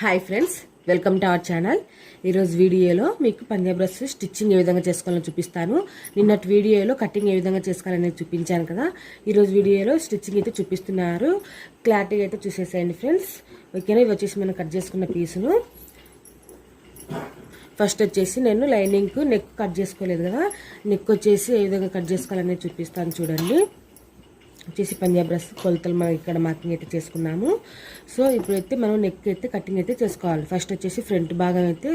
Hi friends welcome to our channel. ఈరోజు వీడియోలో మీకు పంజాబ్ డ్రెస్ స్టిచ్చింగ్ ఏ విధంగా చేసుకోవాలని చూపిస్తాను. నిన్నటి వీడియోలో కటింగ్ ఏ విధంగా చేసుకోవాలనేది చూపించాను కదా. ఈరోజు వీడియోలో స్టిచ్చింగ్ అయితే చూపిస్తున్నారు. క్లారిటీగా అయితే చూసేసేయండి ఫ్రెండ్స్. ఓకేనా? ఇవి వచ్చేసి మనం కట్ చేసుకున్న పీసులు. ఫస్ట్ వచ్చేసి నేను లైనింగ్కు నెక్ కట్ చేసుకోలేదు కదా. నెక్ వచ్చేసి ఏ విధంగా కట్ చేసుకోవాలనేది చూపిస్తాను చూడండి. వచ్చేసి పంజాబ్ డ్రెస్ కొలతలు మనం ఇక్కడ మార్కింగ్ అయితే చేసుకున్నాము. సో ఇప్పుడైతే మనం నెక్ అయితే కటింగ్ అయితే చేసుకోవాలి. ఫస్ట్ వచ్చేసి ఫ్రంట్ భాగం అయితే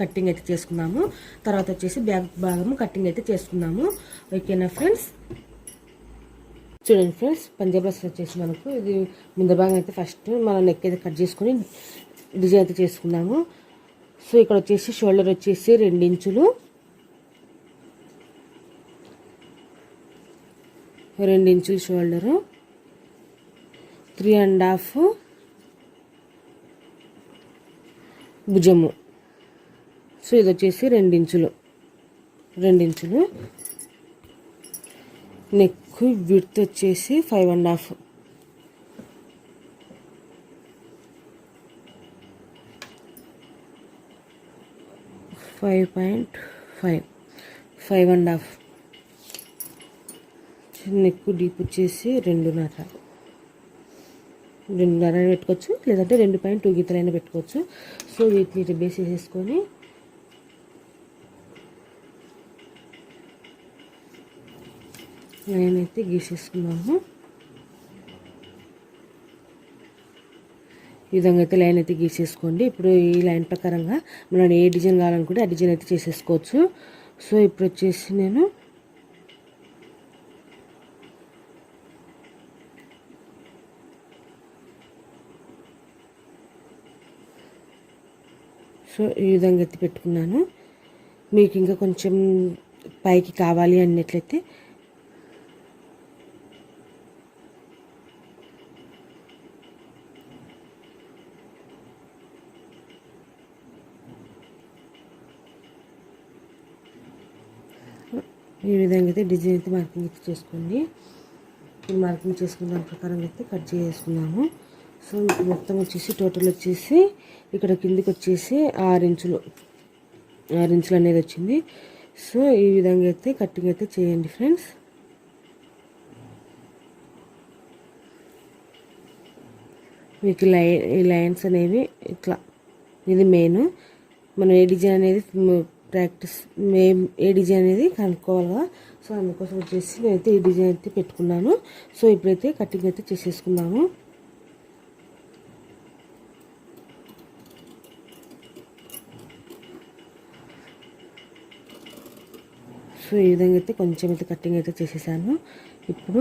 కటింగ్ అయితే చేసుకున్నాము. తర్వాత వచ్చేసి బ్యాక్ భాగము కటింగ్ అయితే చేసుకున్నాము. ఓకేనా ఫ్రెండ్స్ చూడండి ఫ్రెండ్స్ పంజాబ్ డ్రెస్ వచ్చేసి మనకు ఇది ముందర భాగం అయితే ఫస్ట్ మనం నెక్ అయితే కట్ చేసుకొని డిజైన్ అయితే చేసుకున్నాము. సో ఇక్కడ వచ్చేసి షోల్డర్ వచ్చేసి రెండించులు రెండు ఇంచుల షోల్డరు. త్రీ అండ్ హాఫ్ భుజము. సో ఇది వచ్చేసి రెండించులు రెండించులు నెక్ విడ్త్ వచ్చేసి five and half. Five point five. Five and half. Neck deep వచ్చేసి రెండున్నర. రెండున్నర పెట్టుకోవచ్చు లేదంటే రెండు పాయింట్ టూ గీతలైనా పెట్టుకోవచ్చు. సో వీటిని బేస్ చేసేసుకొని లైన్ అయితే గీసేసుకున్నాము ఈ విధంగా అయితే లైన్ అయితే గీసేసుకోండి. ఇప్పుడు ఈ లైన్ ప్రకారంగా మనం ఏ డిజైన్ కావాలనుకుంటే ఆ డిజైన్ అయితే చేసేసుకోవచ్చు. సో ఇప్పుడు వచ్చేసి నేను సో ఈ విధంగా ఎత్తి పెట్టుకున్నాను. మీకు ఇంకా కొంచెం పైకి కావాలి అన్నట్లయితే. ఈ విధంగా అయితే డిజైన్ అయితే మార్కింగ్ అయితే చేసుకోండి. మార్కింగ్ చేసుకున్న దాని ప్రకారం అయితే కట్ చేసుకున్నాము సో మొత్తం వచ్చేసి టోటల్ వచ్చేసి ఇక్కడ కిందికి వచ్చేసి ఆరు ఇంచులు ఆరు ఇంచులు అనేది వచ్చింది. సో ఈ విధంగా అయితే కటింగ్ అయితే చేయండి ఫ్రెండ్స్ మీకు లై ఈ లైన్స్ అనేవి ఇట్లా ఇది మెయిన్ మనం ఏ డిజైన్ అనేది ప్రాక్టీస్ మేం ఏ డిజైన్ అనేది కనుక్కోవాలిగా సో అందుకోసం వచ్చేసి నేనైతే ఈ డిజైన్ అయితే పెట్టుకున్నాను. సో ఇప్పుడైతే కటింగ్ అయితే చేసేసుకున్నాము సో ఈ విధంగా అయితే కొంచెం అయితే కటింగ్ అయితే చేసేసాను. ఇప్పుడు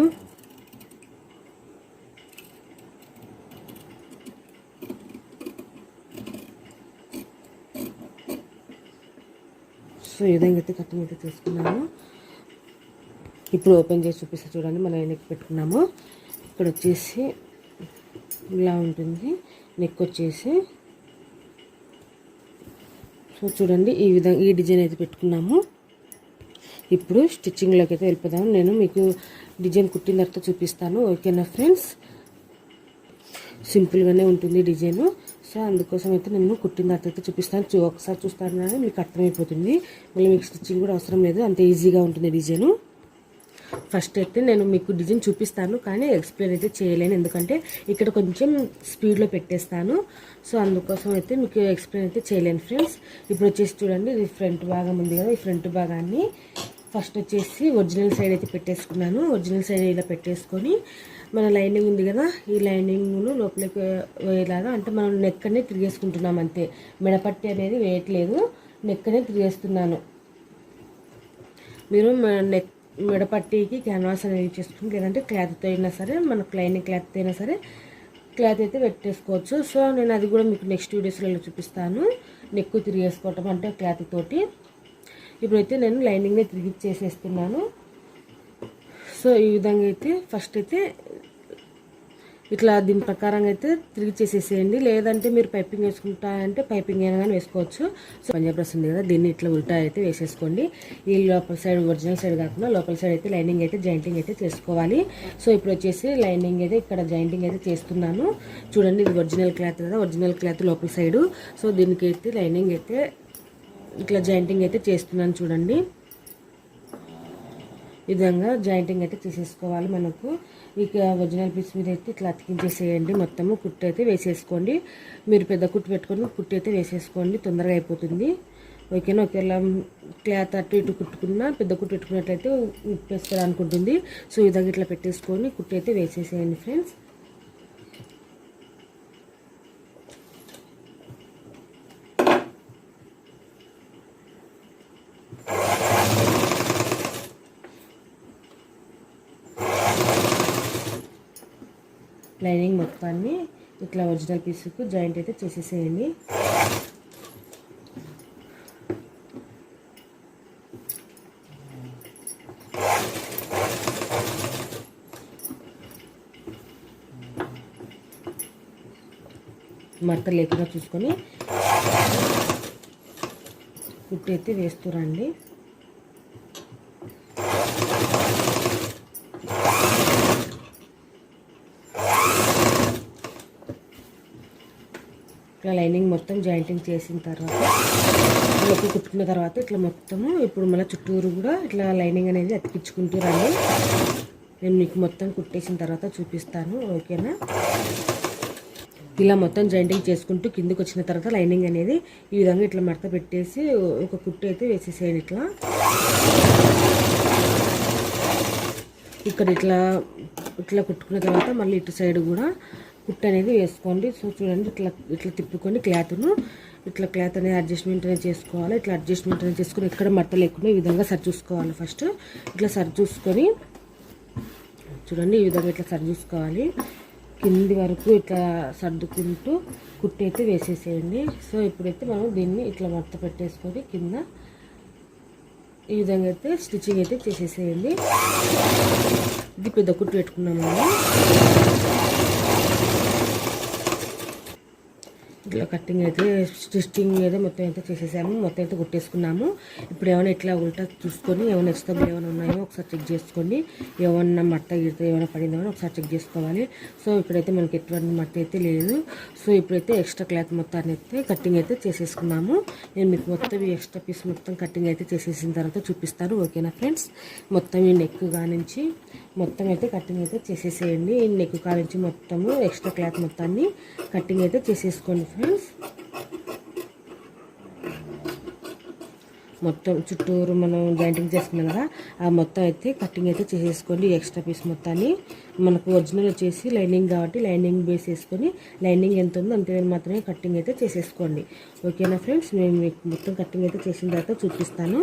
సో ఈ విధంగా అయితే కటింగ్ అయితే చేసుకున్నాము ఇప్పుడు ఓపెన్ చేసి చూపిస్తే చూడండి మనం నెక్ పెట్టుకున్నాము. ఇక్కడ వచ్చేసి ఇలా ఉంటుంది నెక్ వచ్చేసి. సో చూడండి ఈ విధంగా ఈ డిజైన్ అయితే పెట్టుకున్నాము. ఇప్పుడు స్టిచ్చింగ్లోకి అయితే వెళ్ళిపోదాం. నేను మీకు డిజైన్ కుట్టిన తర్వాత చూపిస్తాను. ఓకేనా ఫ్రెండ్స్? సింపుల్గానే ఉంటుంది డిజైను. సో అందుకోసం అయితే నేను కుట్టిన తర్వాత అయితే చూపిస్తాను. చూ ఒకసారి చూస్తాను మీకు అర్థమైపోతుంది. మళ్ళీ మీకు స్టిచ్చింగ్ కూడా అవసరం లేదు. అంత ఈజీగా ఉంటుంది డిజైను. ఫస్ట్ అయితే నేను మీకు డిజైన్ చూపిస్తాను కానీ ఎక్స్ప్లెయిన్ అయితే చేయలేను. ఎందుకంటే ఇక్కడ కొంచెం స్పీడ్లో పెట్టేస్తాను. సో అందుకోసం అయితే మీకు ఎక్స్ప్లెయిన్ అయితే చేయలేను ఫ్రెండ్స్. ఇప్పుడు వచ్చేసి చూడండి ఇది ఫ్రంట్ భాగం ఉంది కదా ఈ ఫ్రంట్ భాగాన్ని ఫస్ట్ వచ్చేసి ఒరిజినల్ సైడ్ అయితే పెట్టేసుకున్నాను. ఒరిజినల్ సైడ్ ఇలా పెట్టేసుకొని మన లైనింగ్ ఉంది కదా ఈ లైనింగ్ను లోపలికి వేయలాగా అంటే మనం నెక్కనే తిరిగేసుకుంటున్నాం అంతే. మెడపట్టి అనేది వేయట్లేదు నెక్కనే తిరిగేస్తున్నాను. మీరు నెక్ మెడపట్టికి క్యాన్వాస్ అనేది చేసుకుని లేదంటే క్లాత్తో అయినా సరే మనకు లైనింగ్ క్లాత్ అయినా సరే క్లాత్ అయితే పెట్టేసుకోవచ్చు. సో నేను అది కూడా మీకు నెక్స్ట్ వీడియోస్లో చూపిస్తాను. నెక్కు తిరిగేసుకోవటం అంటే క్లాత్ తోటి. ఇప్పుడైతే నేను లైనింగ్ని తిరిగి చేసేస్తున్నాను. సో ఈ విధంగా అయితే ఫస్ట్ అయితే ఇట్లా దీని ప్రకారంగా అయితే తిరిగి చేసేసేయండి. లేదంటే మీరు పైపింగ్ వేసుకుంటా అంటే పైపింగ్ అయినా కానీ వేసుకోవచ్చు. సో పంజాబ్ డ్రెస్ ఉంది కదా దీన్ని ఇట్లా ఉల్టా అయితే వేసేసుకోండి. ఈ లోపల సైడ్ ఒరిజినల్ సైడ్ కాకుండా లోపల సైడ్ అయితే లైనింగ్ అయితే జాయింటింగ్ అయితే చేసుకోవాలి. సో ఇప్పుడు వచ్చేసి లైనింగ్ అయితే ఇక్కడ జాయింటింగ్ అయితే చేస్తున్నాను. చూడండి ఇది ఒరిజినల్ క్లాత్ కదా ఒరిజినల్ క్లాత్ లోపల సైడు. సో దీనికి అయితే లైనింగ్ అయితే ఇట్లా జాయింటింగ్ అయితే చేస్తున్నాను చూడండి. విధంగా జాయింటింగ్ అయితే చేసేసుకోవాలి మనకు. ఇక ఒరిజినల్ పీస్ మీద అయితే ఇట్లా అతికించేసేయండి. మొత్తము కుట్టు అయితే వేసేసుకోండి. మీరు పెద్ద కుట్టు పెట్టుకొని కుట్టు అయితే వేసేసుకోండి. తొందరగా అయిపోతుంది. ఓకేనా? ఒకవేళ క్లాత్ అటు ఇటు కుట్టుకున్నా పెద్ద కుట్టు పెట్టుకున్నట్లయితే ఉప్పేసుకోవాలనుకుంటుంది అనుకుంటుంది సో ఈ విధంగా ఇట్లా పెట్టేసుకొని కుట్టు అయితే వేసేసేయండి ఫ్రెండ్స్. లైనింగ్ మొత్తాన్ని ఇట్లా ఒరిజినల్ పీస్కు జాయింట్ అయితే చేసేసేయండి. మడత లేకుండా చూసుకొని కుట్టి అయితే వేస్తురండి ఇట్లా లైనింగ్ మొత్తం జాయింటింగ్ చేసిన తర్వాత లోపల కుట్టుకున్న తర్వాత ఇట్లా మొత్తము ఇప్పుడు మళ్ళీ చుట్టూరు కూడా ఇట్లా లైనింగ్ అనేది అతికించుకుంటూ రండి. నేను మీకు మొత్తం కుట్టేసిన తర్వాత చూపిస్తాను ఓకేనా? ఇలా మొత్తం జాయింటింగ్ చేసుకుంటూ కిందకి వచ్చిన తర్వాత లైనింగ్ అనేది ఈ విధంగా ఇట్లా మడత పెట్టేసి ఒక కుట్టు అయితే వేసేసేయండి ఇట్లా. ఇక్కడ ఇట్లా ఇట్లా కుట్టుకున్న తర్వాత మళ్ళీ ఇటు సైడ్ కూడా కుట్టు అనేది వేసుకోండి. సో చూడండి ఇట్లా ఇట్లా తిప్పుకొని క్లాత్ను ఇట్లా క్లాత్ అనేది అడ్జస్ట్మెంట్ అనేది చేసుకోవాలి. ఇట్లా అడ్జస్ట్మెంట్ అనేది చేసుకుని ఎక్కడ మడత లేకుండా ఈ విధంగా సరి చూసుకోవాలి ఫస్ట్. ఇట్లా సరి చూసుకొని చూడండి ఈ విధంగా ఇట్లా సరి చూసుకోవాలి. కింది వరకు ఇట్లా సర్దుకుంటూ కుట్టి అయితే వేసేసేయండి. సో ఇప్పుడైతే మనం దీన్ని ఇట్లా మడత పెట్టేసుకొని కింద ఈ విధంగా అయితే స్టిచ్చింగ్ అయితే చేసేసేయండి. ఇది పెద్ద కుట్టు పెట్టుకున్నాము ఇట్లా కటింగ్ అయితే స్టిచ్చింగ్ అయితే మొత్తం అయితే చేసేసాము. మొత్తం అయితే కుట్టేసుకున్నాము. ఇప్పుడు ఏమైనా ఇట్లా ఉల్టా చూసుకొని ఏమైనా ఎక్స్ట్రా ఏమైనా ఉన్నాయో ఒకసారి చెక్ చేసుకోండి. ఏమన్నా మట్ట గిడత ఏమైనా పడిందో అని ఒకసారి చెక్ చేసుకోవాలి. సో ఇప్పుడైతే మనకి ఎటువంటి మట్ట అయితే లేదు. సో ఇప్పుడైతే ఎక్స్ట్రా క్లాత్ మొత్తాన్ని అయితే కటింగ్ అయితే చేసేసుకున్నాము. నేను మీకు మొత్తం ఈ ఎక్స్ట్రా పీస్ మొత్తం కటింగ్ అయితే చేసేసిన తర్వాత చూపిస్తాను. ఓకేనా ఫ్రెండ్స్ మొత్తం ఈ నెక్ నుంచి మొత్తం అయితే కటింగ్ అయితే చేసేసేయండి. ఈ నెక్ నుంచి మొత్తము ఎక్స్ట్రా క్లాత్ మొత్తాన్ని కటింగ్ అయితే చేసేసుకోండి మొత్తం చుట్టూరు మనం జాయింటింగ్ చేసుకున్నాం కదా ఆ మొత్తం అయితే కటింగ్ అయితే చేసేసుకోండి ఎక్స్ట్రా పీస్ మొత్తాన్ని. మనకు ఒరిజినల్ వచ్చేసి లైనింగ్ కాబట్టి లైనింగ్ బేస్ వేసుకొని లైనింగ్ ఎంత ఉందో అంతే మాత్రమే కటింగ్ అయితే చేసేసుకోండి. ఓకేనా ఫ్రెండ్స్ నేను మీకు మొత్తం కటింగ్ అయితే చేసిన తర్వాత చూపిస్తాను.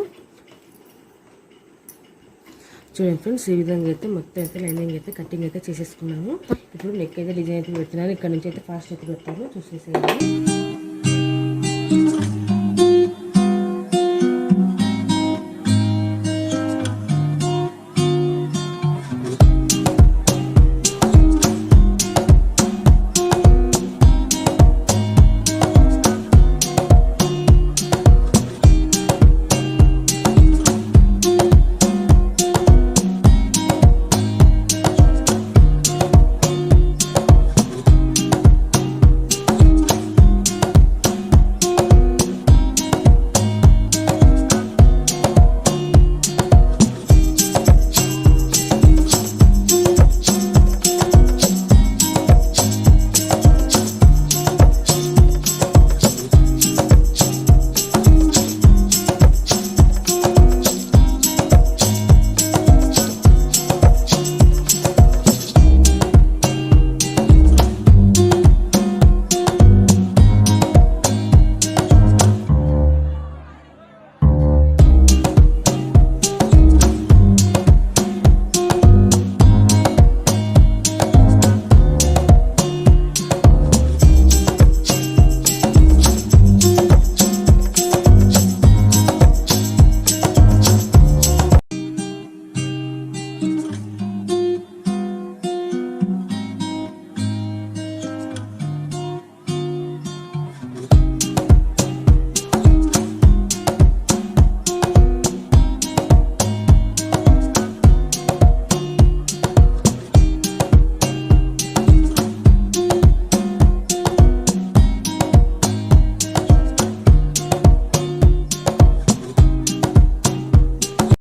చూడండి ఫ్రెండ్స్ ఈ విధంగా అయితే మొత్తం అయితే లైనింగ్ అయితే కటింగ్ అయితే చేసేసుకున్నాము. ఇప్పుడు నెక్ అయితే డిజైన్ అయితే పెడుతున్నాను. ఇక్కడ నుంచి అయితే ఫాస్ట్ అయితే పెడతాను. చూసేసేయండి.